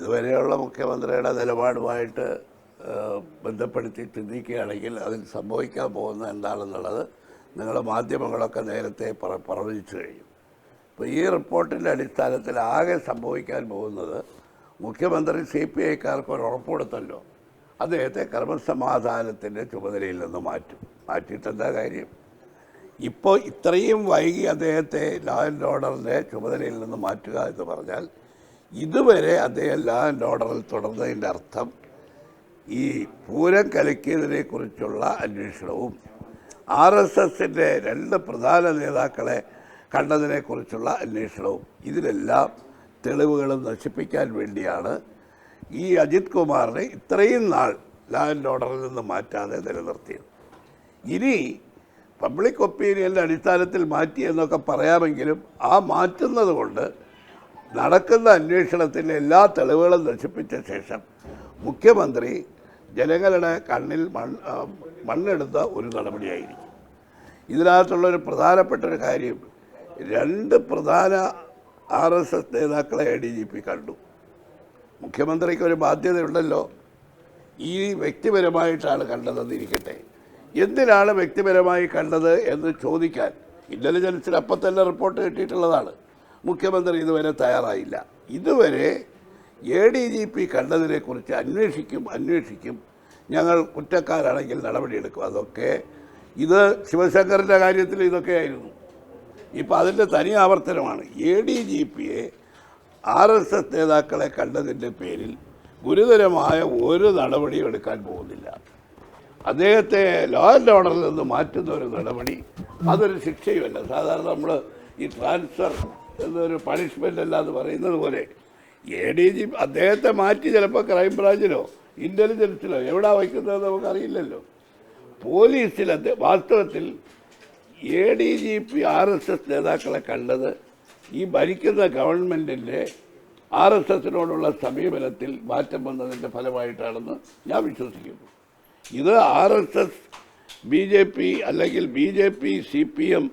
ഇതുവരെയുള്ള മുഖ്യമന്ത്രിയുടെ നിലപാടുമായിട്ട് ബന്ധപ്പെടുത്തി ചിന്തിക്കുകയാണെങ്കിൽ അതിൽ സംഭവിക്കാൻ പോകുന്ന എന്താണെന്നുള്ളത് നിങ്ങളുടെ മാധ്യമങ്ങളൊക്കെ നേരത്തെ പ്രവചിച്ചു കഴിഞ്ഞു. അപ്പോൾ ഈ റിപ്പോർട്ടിന്റെ അടിസ്ഥാനത്തിൽ ആകെ സംഭവിക്കാൻ പോകുന്നത് മുഖ്യമന്ത്രി സി പി ഐക്കാർക്ക് ഒരു ഉറപ്പുകൊടുത്തല്ലോ അദ്ദേഹത്തെ ക്രമസമാധാനത്തിന്റെ ചുമതലയിൽ നിന്ന് മാറ്റും. മാറ്റിയിട്ട് എന്താ കാര്യം? ഇപ്പോൾ ഇത്രയും വൈകി അദ്ദേഹത്തെ ലോ ആൻഡ് ഓർഡറിന്റെ ചുമതലയിൽ നിന്ന് മാറ്റുക എന്ന് പറഞ്ഞാൽ ഇതുവരെ അദ്ദേഹം ലാ ആൻഡ് ഓർഡറിൽ തുടർന്നതിന്റെ അർത്ഥം ഈ പൂരം കലക്കിയതിനെ കുറിച്ചുള്ള അന്വേഷണവും ആർ എസ് എസിന്റെ രണ്ട് പ്രധാന നേതാക്കളെ കണ്ടതിനെക്കുറിച്ചുള്ള അന്വേഷണവും ഇതിലെല്ലാം തെളിവുകളും നശിപ്പിക്കാൻ വേണ്ടിയാണ് ഈ അജിത് കുമാറിനെ ഇത്രയും നാൾ ലാ ആൻഡ് ഓർഡറിൽ നിന്ന് മാറ്റാതെ നിലനിർത്തിയത്. ഇനി പബ്ലിക് ഒപ്പീനിയന്റെ അടിസ്ഥാനത്തിൽ മാറ്റി എന്നൊക്കെ പറയാമെങ്കിലും ആ മാറ്റുന്നത് കൊണ്ട് നടക്കുന്ന അന്വേഷണത്തിന്റെ എല്ലാ തെളിവുകളും നശിപ്പിച്ച ശേഷം മുഖ്യമന്ത്രി ജനങ്ങളുടെ കണ്ണിൽ മണ് മണ്ണെടുത്ത ഒരു നടപടിയായിരിക്കും. ഇതിനകത്തുള്ളൊരു പ്രധാനപ്പെട്ട ഒരു കാര്യം രണ്ട് പ്രധാന ആർ എസ് എസ് നേതാക്കളെ എ ഡി ജി പി കണ്ടു. മുഖ്യമന്ത്രിക്ക് ഒരു ബാധ്യതയുണ്ടല്ലോ. ഈ വ്യക്തിപരമായിട്ടാണ് കണ്ടതെന്ന് ഇരിക്കട്ടെ എന്തിനാണ് വ്യക്തിപരമായി കണ്ടത് എന്ന് ചോദിക്കാൻ ഇന്റലിജൻസിൽ അപ്പം തന്നെ റിപ്പോർട്ട് കിട്ടിയിട്ടുള്ളതാണ്. മുഖ്യമന്ത്രി ഇതുവരെ തയ്യാറായില്ല. ഇതുവരെ എ ഡി ജി പി കണ്ടതിനെക്കുറിച്ച് അന്വേഷിക്കും അന്വേഷിക്കും. ഞങ്ങൾ കുറ്റക്കാരാണെങ്കിൽ നടപടിയെടുക്കും. അതൊക്കെ ഇത് ശിവശങ്കറിന്റെ കാര്യത്തിൽ ഇതൊക്കെയായിരുന്നു. ഇപ്പം അതിന്റെ തനി ആവർത്തനമാണ്. എ ഡി ജി പിയെ ആർ എസ് എസ് നേതാക്കളെ കണ്ടതിന്റെ പേരിൽ ഗുരുതരമായ ഒരു നടപടിയും എടുക്കാൻ പോകുന്നില്ല. അദ്ദേഹത്തെ ലോ ആൻഡ് ഓർഡറിൽ നിന്ന് മാറ്റുന്ന ഒരു നടപടി അതൊരു ശിക്ഷയുമല്ല. സാധാരണ നമ്മൾ ഈ ട്രാൻസ്ഫർ എന്നൊരു പണിഷ്മെന്റ് അല്ല എന്ന് പറയുന്നത് പോലെ എ ഡി ജി അദ്ദേഹത്തെ മാറ്റി ചിലപ്പോൾ ക്രൈംബ്രാഞ്ചിലോ ഇന്റലിജൻസിലോ എവിടാ വയ്ക്കുന്നത് നമുക്കറിയില്ലല്ലോ. പോലീസിൽ വാസ്തവത്തിൽ A D G P R S S നേതാക്കളെ കണ്ടത് ഈ ഭരിക്കുന്ന ഗവൺമെന്റിന്റെ ആർ എസ് എസിനോടുള്ള സമീപനത്തിൽ മാറ്റം വന്നതിന്റെ ഫലമായിട്ടാണെന്ന് ഞാൻ വിശ്വസിക്കുന്നു. ഇത് R S S B J P അല്ലെങ്കിൽ B J P C P M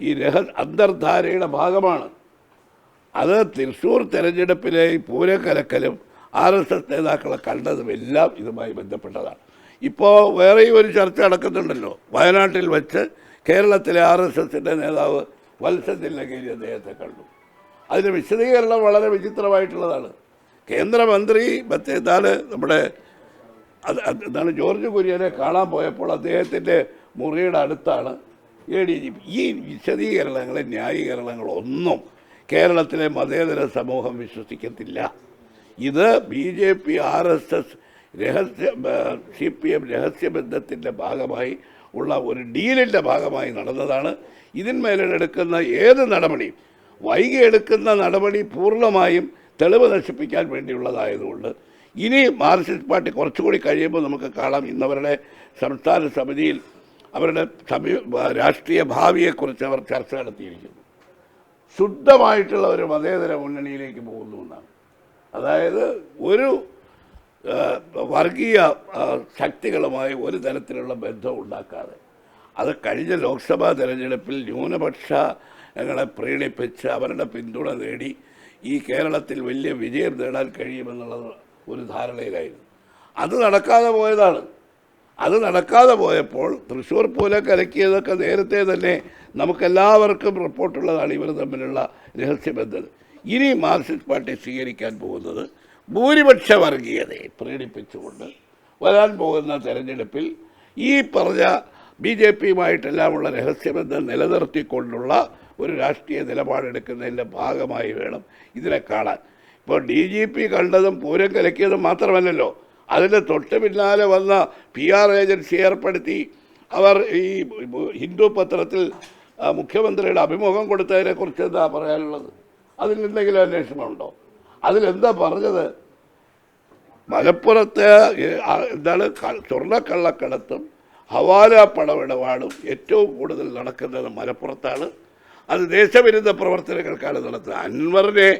ഈ രഹ അന്തർധാരയുടെ ഭാഗമാണ്. അത് തൃശ്ശൂർ തെരഞ്ഞെടുപ്പിലെ പൂരക്കലക്കലും ആർ എസ് എസ് നേതാക്കളെ കണ്ടതും എല്ലാം ഇതുമായി ബന്ധപ്പെട്ടതാണ്. ഇപ്പോൾ വേറെയും ഒരു ചർച്ച നടക്കുന്നുണ്ടല്ലോ. വയനാട്ടിൽ വെച്ച് കേരളത്തിലെ ആർ എസ് എസിന്റെ നേതാവ് വത്സൻ തില്ലങ്കേരി അദ്ദേഹത്തെ കണ്ടു. അതിന് വിശദീകരണം വളരെ വിചിത്രമായിട്ടുള്ളതാണ്. കേന്ദ്രമന്ത്രി മറ്റേ നമ്മുടെ എന്താണ് ജോർജ് കുര്യനെ കാണാൻ പോയപ്പോൾ അദ്ദേഹത്തിന്റെ മുറിയുടെ അടുത്താണ്. എ ഡി ജി പി ഈ വിശദീകരണങ്ങൾ ന്യായീകരണങ്ങളൊന്നും കേരളത്തിലെ മതേതര സമൂഹം വിശ്വസിക്കത്തില്ല. ഇത് B J P R S S രഹസ്യ സി പി എം രഹസ്യബന്ധത്തിന്റെ ഭാഗമായി ഉള്ള ഒരു ഡീലിന്റെ ഭാഗമായി നടന്നതാണ്. ഇതിന്മേലെടുക്കുന്ന ഏത് നടപടിയും വൈകി എടുക്കുന്ന നടപടി പൂർണമായും തെളിവ് നശിപ്പിക്കാൻ വേണ്ടിയുള്ളതായതുകൊണ്ട്. ഇനി മാർക്സിസ്റ്റ് പാർട്ടി കുറച്ചുകൂടി കഴിയുമ്പോൾ നമുക്ക് കാണാം ഇന്നവരുടെ സംസ്ഥാന സമിതിയിൽ അവരുടെ സമീ രാഷ്ട്രീയ ഭാവിയെക്കുറിച്ച് അവർ ചർച്ച നടത്തിയിരിക്കുന്നു. ശുദ്ധമായിട്ടുള്ള ഒരു മതേതര മുന്നണിയിലേക്ക് പോകുന്നു എന്നാണ്. അതായത് ഒരു വർഗീയ ശക്തികളുമായി ഒരു തരത്തിലുള്ള ബന്ധം ഉണ്ടാക്കാതെ. അത് കഴിഞ്ഞ ലോക്സഭാ തെരഞ്ഞെടുപ്പിൽ ന്യൂനപക്ഷങ്ങളെ പ്രീണിപ്പിച്ച് അവരുടെ പിന്തുണ നേടി ഈ കേരളത്തിൽ വലിയ വിജയം നേടാൻ കഴിയുമെന്നുള്ളത് ഒരു ധാരണയിലായിരുന്നു. അത് നടക്കാതെ പോയതാണ്. അത് നടക്കാതെ പോയപ്പോൾ തൃശ്ശൂർ പൂല കലക്കിയതൊക്കെ നേരത്തെ തന്നെ നമുക്കെല്ലാവർക്കും റിപ്പോർട്ടുള്ളതാണ് ഇവർ തമ്മിലുള്ള രഹസ്യബന്ധം. ഇനി മാർക്സിസ്റ്റ് പാർട്ടി സ്വീകരിക്കാൻ പോകുന്നത് ഭൂരിപക്ഷ വർഗീയതയെ പ്രേരിപ്പിച്ചുകൊണ്ട് വരാൻ പോകുന്ന തെരഞ്ഞെടുപ്പിൽ ഈ പറഞ്ഞ ബി ജെ പിയുമായിട്ടെല്ലാമുള്ള രഹസ്യബന്ധം നിലനിർത്തിക്കൊണ്ടുള്ള ഒരു രാഷ്ട്രീയ നിലപാടെടുക്കുന്നതിന്റെ ഭാഗമായി വേണം ഇതിനെ കാണാൻ. ഇപ്പോൾ ഡി ജി പി കണ്ടതും പൂരം കലക്കിയതും മാത്രമല്ലല്ലോ. അതിന്റെ തൊട്ട് പിന്നാലെ വന്ന പി ആർ ഏജൻസി ഏർപ്പെടുത്തി. അവർ ഈ ഹിന്ദു പത്രത്തിൽ മുഖ്യമന്ത്രിയുടെ അഭിമുഖം കൊടുത്തതിനെക്കുറിച്ച് എന്താ പറയാനുള്ളത്? അതിൽ എന്തെങ്കിലും അന്വേഷണമുണ്ടോ? അതിലെന്താ പറഞ്ഞത്? മലപ്പുറത്തെ എന്താണ് സ്വർണക്കള്ളക്കടത്തും ഹവാല പണമിടപാടും ഏറ്റവും കൂടുതൽ നടക്കുന്നത് മലപ്പുറത്താണ്. അത് ദേശവിരുദ്ധ പ്രവർത്തനങ്ങൾക്കാണ് നടത്തുന്നത്. അൻവറിനെ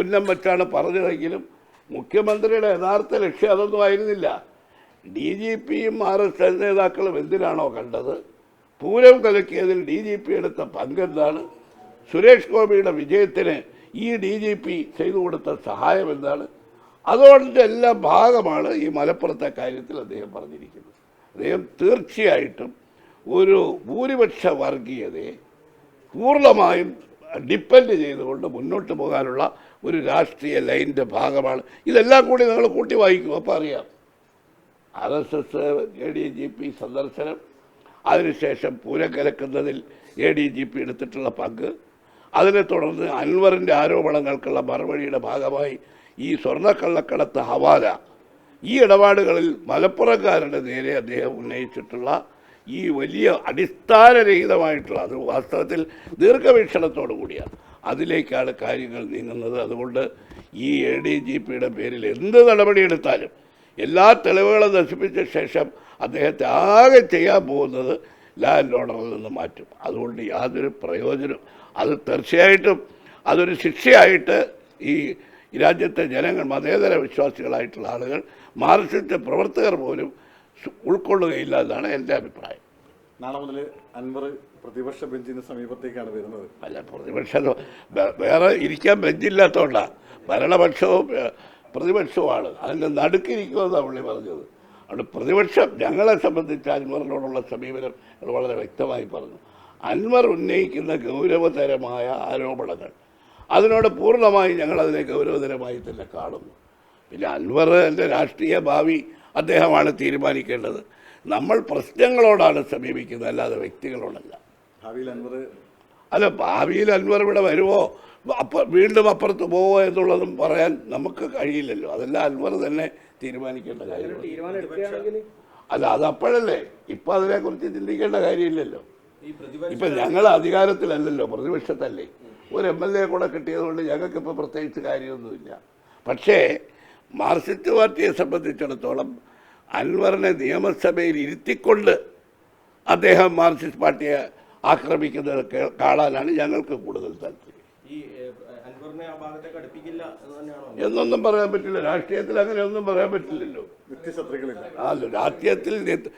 ഉന്നം വെച്ചാണ് പറഞ്ഞതെങ്കിലും മുഖ്യമന്ത്രിയുടെ യഥാർത്ഥ ലക്ഷ്യം അതൊന്നും ആയിരുന്നില്ല. ഡി ജി പിയും ആർ എസ് എസ് നേതാക്കളും എന്തിനാണോ കണ്ടത്? പൂരം കലക്കിയതിൽ ഡി ജി പി എടുത്ത പങ്കെന്താണ് സുരേഷ് ഗോപിയുടെ വിജയത്തിന് ഈ ഡി ജി പി ചെയ്തു കൊടുത്ത സഹായം എന്താണ്? അതുകൊണ്ട് എല്ലാ ഭാഗമാണ് ഈ മലപ്പുറത്തെ കാര്യത്തിൽ അദ്ദേഹം പറഞ്ഞിരിക്കുന്നത്. അദ്ദേഹം തീർച്ചയായിട്ടും ഒരു ഭൂരിപക്ഷ വർഗീയതയെ പൂർണമായും ഡിപ്പെൻഡ് ചെയ്തുകൊണ്ട് മുന്നോട്ട് പോകാനുള്ള ഒരു രാഷ്ട്രീയ ലൈനിന്റെ ഭാഗമാണ്. ഇതെല്ലാം കൂടി നിങ്ങൾ കൂട്ടി വായിക്കും അപ്പോൾ അറിയാം. R S S A D G P സന്ദർശനം അതിനുശേഷം പൂരക്കലക്കുന്നതിൽ എ ഡി ജി പി എടുത്തിട്ടുള്ള പങ്ക് അതിനെ തുടർന്ന് അൻവറിന്റെ ആരോപണങ്ങൾക്കുള്ള മറുപടിയുടെ ഭാഗമായി ഈ സ്വർണക്കള്ളക്കടത്ത് ഹവാല. ഈ ഇടപാടുകളിൽ മലപ്പുറക്കാരുടെ നേരെ അദ്ദേഹം ഉന്നയിച്ചിട്ടുള്ള ഈ വലിയ അടിസ്ഥാനരഹിതമായിട്ടുള്ള അത് വാസ്തവത്തിൽ ദീർഘവീക്ഷണത്തോടു കൂടിയാണ്. അതിലേക്കാണ് കാര്യങ്ങൾ നീങ്ങുന്നത്. അതുകൊണ്ട് ഈ എ ഡി ജി പിയുടെ പേരിൽ എന്ത് നടപടിയെടുത്താലും എല്ലാ തെളിവുകളും നശിപ്പിച്ച ശേഷം അദ്ദേഹത്തെ ആകെ ചെയ്യാൻ പോകുന്നത് ലാൻഡ് ഓർഡറിൽ നിന്ന് മാറ്റും. അതുകൊണ്ട് യാതൊരു പ്രയോജനം അത് തീർച്ചയായിട്ടും അതൊരു ശിക്ഷയായിട്ട് ഈ രാജ്യത്തെ ജനങ്ങൾ മതേതര വിശ്വാസികളായിട്ടുള്ള ആളുകൾ മാർക്സിസ്റ്റ് പ്രവർത്തകർ പോലും ഉൾക്കൊള്ളുകയില്ല എന്നാണ് എന്റെ അഭിപ്രായം. നാളെ മുതൽ അൻവർ പ്രതിപക്ഷ ബെഞ്ചിന് സമീപത്തേക്കാണ് വരുന്നത്. അല്ല പ്രതിപക്ഷ വേറെ ഇരിക്കാൻ ബെഞ്ചില്ലാത്തതുകൊണ്ടാണ് ഭരണപക്ഷവും പ്രതിപക്ഷവുമാണ്. അതിന്റെ നടുക്കിരിക്കുമെന്നാണ് പുള്ളി പറഞ്ഞത്. അതുകൊണ്ട് പ്രതിപക്ഷം ഞങ്ങളെ സംബന്ധിച്ച് അൻവറിനോടുള്ള സമീപനം വളരെ വ്യക്തമായി പറഞ്ഞു. അൻവർ ഉന്നയിക്കുന്ന ഗൗരവതരമായ ആരോപണങ്ങൾ അതിനോട് പൂർണമായി ഞങ്ങളതിനെ ഗൗരവതരമായി തന്നെ കാണുന്നു. പിന്നെ അൻവർ എന്റെ രാഷ്ട്രീയ ഭാവി അദ്ദേഹമാണ് തീരുമാനിക്കേണ്ടത്. നമ്മൾ പ്രശ്നങ്ങളോടാണ് സമീപിക്കുന്നത് അല്ലാതെ വ്യക്തികളോടല്ല. ഭാവിയിൽ അൻവർ അല്ല ഭാവിയിൽ അൻവർ ഇവിടെ വരുമോ? അപ്പ വീണ്ടും അപ്പുറത്ത് പോവോ എന്നുള്ളതും പറയാൻ നമുക്ക് കഴിയില്ലല്ലോ. അതെല്ലാം അൻവർ തന്നെ തീരുമാനിക്കേണ്ട കാര്യമാണ്. അല്ല അത് അപ്പോഴല്ലേ ഇപ്പം അതിനെക്കുറിച്ച് ചിന്തിക്കേണ്ട കാര്യമില്ലല്ലോ. ഇപ്പം ഞങ്ങൾ അധികാരത്തിലല്ലല്ലോ പ്രതിപക്ഷത്തല്ലേ. ഒരു എം എൽ എ കൂടെ കിട്ടിയതുകൊണ്ട് ഞങ്ങൾക്കിപ്പോൾ പ്രത്യേകിച്ച് കാര്യമൊന്നുമില്ല. പക്ഷേ മാർക്സിസ്റ്റ് പാർട്ടിയെ സംബന്ധിച്ചിടത്തോളം അൻവറിനെ നിയമസഭയിൽ ഇരുത്തിക്കൊണ്ട് അദ്ദേഹം മാർക്സിസ്റ്റ് പാർട്ടിയെ ആക്രമിക്കുന്നത് കാണാനാണ് ഞങ്ങൾക്ക് കൂടുതൽ താല്പര്യം. എന്നൊന്നും പറയാൻ പറ്റില്ല. രാഷ്ട്രീയത്തിൽ അങ്ങനെ ഒന്നും പറയാൻ പറ്റില്ലല്ലോ. അല്ല രാഷ്ട്രീയത്തിൽ നിത്യ-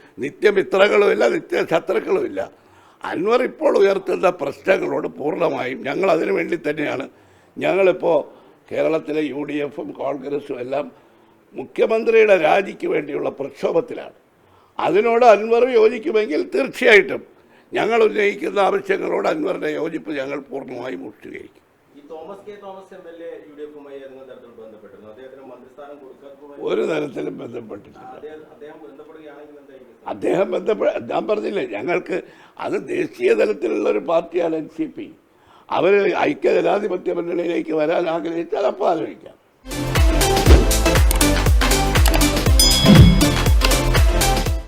ശത്രുക്കളും ഇല്ല. അൻവർ ഇപ്പോൾ ഉയർത്തുന്ന പ്രശ്നങ്ങളോട് പൂർണമായും ഞങ്ങൾ അതിനു വേണ്ടി തന്നെയാണ്. ഞങ്ങളിപ്പോൾ കേരളത്തിലെ യു ഡി എഫും കോൺഗ്രസും എല്ലാം മുഖ്യമന്ത്രിയുടെ രാജിക്ക് വേണ്ടിയുള്ള പ്രക്ഷോഭത്തിലാണ്. അതിനോട് അൻവർ യോജിക്കുമെങ്കിൽ തീർച്ചയായിട്ടും ഞങ്ങൾ ഉന്നയിക്കുന്ന ആവശ്യങ്ങളോട് അൻവറിന്റെ യോജിപ്പ് ഞങ്ങൾ പൂർണമായും മുഷ്ടികരിക്കും ഒരു തരത്തിലും അദ്ദേഹം എന്തായിരിക്കും അദ്ദേഹം ബന്ധപ്പെട്ട ഞാൻ പറഞ്ഞില്ലേ ഞങ്ങൾക്ക് അത് ദേശീയ തലത്തിലുള്ള ഒരു പാർട്ടിയാണ് എൻ സി പി. അവർ ഐക്യ ജനാധിപത്യ മുന്നണിയിലേക്ക് വരാൻ ആഗ്രഹിച്ചാൽ അപ്പോൾ ആലോചിക്കാം.